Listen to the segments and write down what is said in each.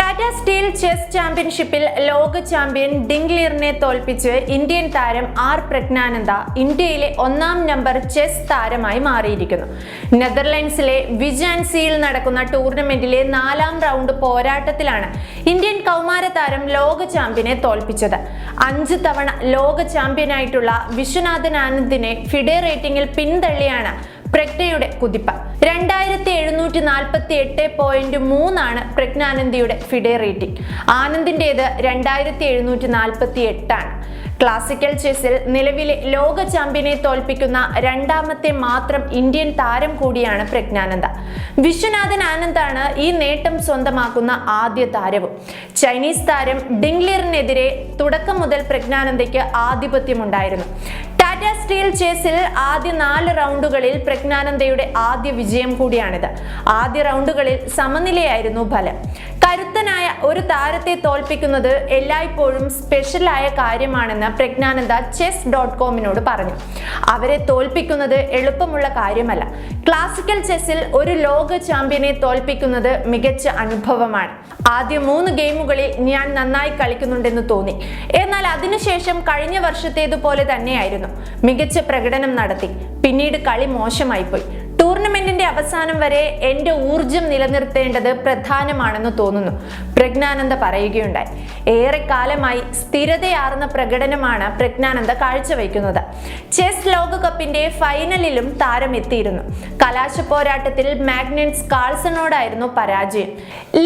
Tata steel chess ചാമ്പ്യൻഷിപ്പിൽ ലോക champion ഡിംഗ്ലിയറിനെ തോൽപ്പിച്ച് ഇന്ത്യൻ താരം ആർ പ്രജ്ഞാനന്ദ ഇന്ത്യയിലെ ഒന്നാം നമ്പർ ചെസ് താരമായി മാറിയിരിക്കുന്നു. നെതർലൻഡ്സിലെ വിജാൻസിയിൽ നടക്കുന്ന ടൂർണമെന്റിലെ നാലാം റൗണ്ട് പോരാട്ടത്തിലാണ് ഇന്ത്യൻ കൗമാര താരം ലോക ചാമ്പ്യനെ തോൽപ്പിച്ചത്. അഞ്ച് തവണ ലോക ചാമ്പ്യനായിട്ടുള്ള വിശ്വനാഥൻ ആനന്ദിനെ ഫിഡെ റേറ്റിംഗിൽ പിന്തള്ളിയാണ് പ്രജ്ഞയുടെ കുതിപ്പ്. രണ്ടായിരത്തി എഴുന്നൂറ്റി നാൽപ്പത്തി എട്ട് പോയിന്റ് മൂന്നാണ് പ്രജ്ഞാനന്ദിയുടെ ഫിഡേ റേറ്റിംഗ്. ആനന്ദിന്റെത് രണ്ടായിരത്തി എഴുന്നൂറ്റി നാൽപ്പത്തി എട്ടാണ് ക്ലാസിക്കൽ ചെസ്സിൽ നിലവിലെ ലോക ചാമ്പ്യനെ തോൽപ്പിക്കുന്ന രണ്ടാമത്തെ മാത്രം ഇന്ത്യൻ താരം കൂടിയാണ് പ്രജ്ഞാനന്ദ. വിശ്വനാഥൻ ആനന്ദാണ് ഈ നേട്ടം സ്വന്തമാക്കുന്ന ആദ്യ താരവും. ചൈനീസ് താരം ഡിംഗ്ലിയറിനെതിരെ തുടക്കം മുതൽ പ്രജ്ഞാനന്ദയ്ക്ക് ആധിപത്യമുണ്ടായിരുന്നു. ടാറ്റ സ്റ്റീൽ ചേസിൽ ആദ്യ നാല് റൗണ്ടുകളിൽ പ്രജ്ഞാനന്ദയുടെ ആദ്യ വിജയം കൂടിയാണിത്. ആദ്യ റൗണ്ടുകളിൽ സമനിലയായിരുന്നു ഫലം. കരുത്തനായ ഒരു താരത്തെ തോൽപ്പിക്കുന്നത് എല്ലായ്പ്പോഴും സ്പെഷ്യലായ കാര്യമാണെന്ന് പ്രജ്ഞാനന്ദ ചെസ് ഡോട്ട് കോമിനോട് പറഞ്ഞു. അവരെ തോൽപ്പിക്കുന്നത് എളുപ്പമുള്ള കാര്യമല്ല. ക്ലാസിക്കൽ ചെസ്സിൽ ഒരു ലോക ചാമ്പ്യനെ തോൽപ്പിക്കുന്നത് മികച്ച അനുഭവമാണ്. ആദ്യ മൂന്ന് ഗെയിമുകളിൽ ഞാൻ നന്നായി കളിക്കുന്നുണ്ടെന്ന് തോന്നി. എന്നാൽ അതിനുശേഷം കഴിഞ്ഞ വർഷത്തേതുപോലെ തന്നെയായിരുന്നു. മികച്ച പ്രകടനം നടത്തി. പിന്നീട് കളി മോശമായിപ്പോയി. ടൂർണമെന്റിന്റെ അവസാനം വരെ എന്റെ ഊർജം നിലനിർത്തേണ്ടത് പ്രധാനമാണെന്ന് തോന്നുന്നു. പ്രജ്ഞാനന്ദ പറയുകയുണ്ടായി. ഏറെക്കാലമായി സ്ഥിരതയാർന്ന പ്രകടനമാണ് പ്രജ്ഞാനന്ദ കാഴ്ചവെക്കുന്നത് ചെസ് ലോകകപ്പിന്റെ ഫൈനലിലും താരം എത്തിയിരുന്നു കലാശ പോരാട്ടത്തിൽ മാഗ്നറ്റ്സ് കാൾസണോടായിരുന്നു പരാജയം.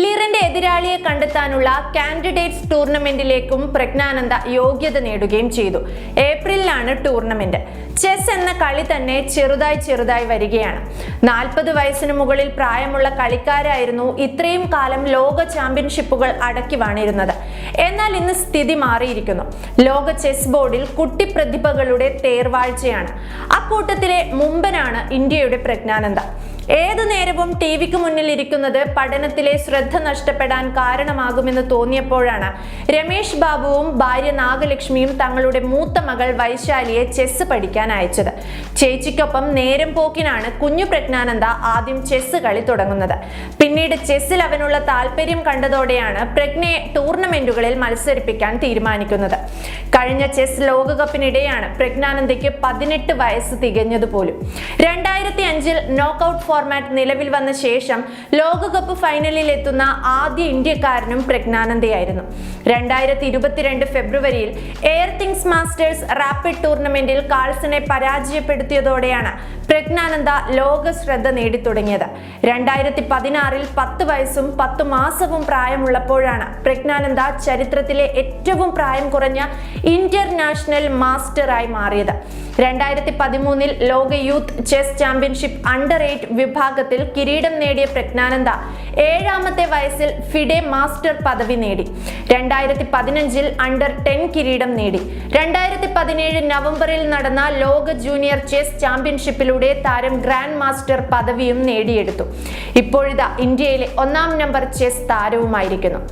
ലിറിന്റെ എതിരാളിയെ കണ്ടെത്താനുള്ള കാൻഡിഡേറ്റ്സ് ടൂർണമെന്റിലേക്കും പ്രജ്ഞാനന്ദ യോഗ്യത നേടുകയും ചെയ്തു. ഏപ്രിലിലാണ് ടൂർണമെന്റ്. ചെസ് എന്ന കളി തന്നെ ചെറുതായി ചെറുതായി വരികയാണ്. നാൽപ്പത് വയസ്സിന് മുകളിൽ പ്രായമുള്ള കളിക്കാരായിരുന്നു ഇത്രയും കാലം ലോക ചാമ്പ്യൻഷിപ്പുകൾ അടക്കി വാണിരുന്നത്. എന്നാൽ ഇന്ന് സ്ഥിതി മാറിയിരിക്കുന്നു. ലോക ചെസ് ബോർഡിൽ കുട്ടി പ്രതിഭകളുടെ തേർവാഴ്ചയാണ്. അക്കൂട്ടത്തിലെ മുമ്പനാണ് ഇന്ത്യയുടെ പ്രജ്ഞാനന്ദ ഏതു നേരവും ടി വിക്ക് മുന്നിൽ ഇരിക്കുന്നത് പഠനത്തിലെ ശ്രദ്ധ നഷ്ടപ്പെടാൻ കാരണമാകുമെന്ന് തോന്നിയപ്പോഴാണ്. രമേഷ് ബാബുവും ഭാര്യ നാഗലക്ഷ്മിയും തങ്ങളുടെ മൂത്ത മകൾ വൈശാലിയെ ചെസ് പഠിക്കാൻ അയച്ചത്. ചേച്ചിക്കൊപ്പം നേരം പോക്കിനാണ് കുഞ്ഞു പ്രജ്ഞാനന്ദ ആദ്യം ചെസ് കളി തുടങ്ങുന്നത്. പിന്നീട് ചെസ്സിൽ അവനുള്ള താല്പര്യം കണ്ടതോടെയാണ് പ്രജ്ഞയെ ടൂർണമെന്റുകളിൽ മത്സരിപ്പിക്കാൻ തീരുമാനിക്കുന്നത്. കഴിഞ്ഞ ചെസ് ലോകകപ്പിനിടെയാണ് പ്രജ്ഞാനന്ദയ്ക്ക് പതിനെട്ട് വയസ്സ് തികഞ്ഞതുപോലും. രണ്ടായിരത്തി അഞ്ചിൽ നോക്കൌട്ട് ഫോർമാറ്റ് നിലവിൽ വന്ന ശേഷം ലോകകപ്പ് ഫൈനലിൽ എത്തുന്ന ആദ്യ ഇന്ത്യക്കാരനും പ്രജ്ഞാനന്ദയായിരുന്നു. രണ്ടായിരത്തി ഇരുപത്തിരണ്ട് ഫെബ്രുവരിയിൽ എയർ തിങ്സ് മാസ്റ്റേഴ്സ് റാപ്പിഡ് ടൂർണമെന്റിൽ കാൾസനെ പരാജയപ്പെടുത്തിയതോടെയാണ് പ്രജ്ഞാനന്ദ ലോക ശ്രദ്ധ നേടിത്തുടങ്ങിയത്. രണ്ടായിരത്തി പതിനാറിൽ പത്ത് വയസ്സും പത്ത് മാസവും പ്രായമുള്ളപ്പോഴാണ് പ്രജ്ഞാനന്ദ ചരിത്രത്തിലെ ഏറ്റവും പ്രായം കുറഞ്ഞ ഇന്റർനാഷണൽ മാസ്റ്ററായി മാറിയത്. രണ്ടായിരത്തി പതിമൂന്നിൽ ലോക youth chess championship under eight വിഭാഗത്തിൽ കിരീടം നേടിയ പ്രജ്ഞാനന്ദ ഏഴാമത്തെ വയസ്സിൽ ഫിഡെ മാസ്റ്റർ പദവി നേടി. രണ്ടായിരത്തി പതിനഞ്ചിൽ അണ്ടർ ടെൻ കിരീടം നേടി. രണ്ടായിരത്തി പതിനേഴ് നവംബറിൽ നടന്ന ലോക ജൂനിയർ ചെസ് ചാമ്പ്യൻഷിപ്പിലൂടെ താരം ഗ്രാൻഡ് മാസ്റ്റർ പദവിയും നേടിയെടുത്തു. ഇപ്പോഴിതാ ഇന്ത്യയിലെ ഒന്നാം നമ്പർ ചെസ് താരവുമായിരിക്കുന്നു.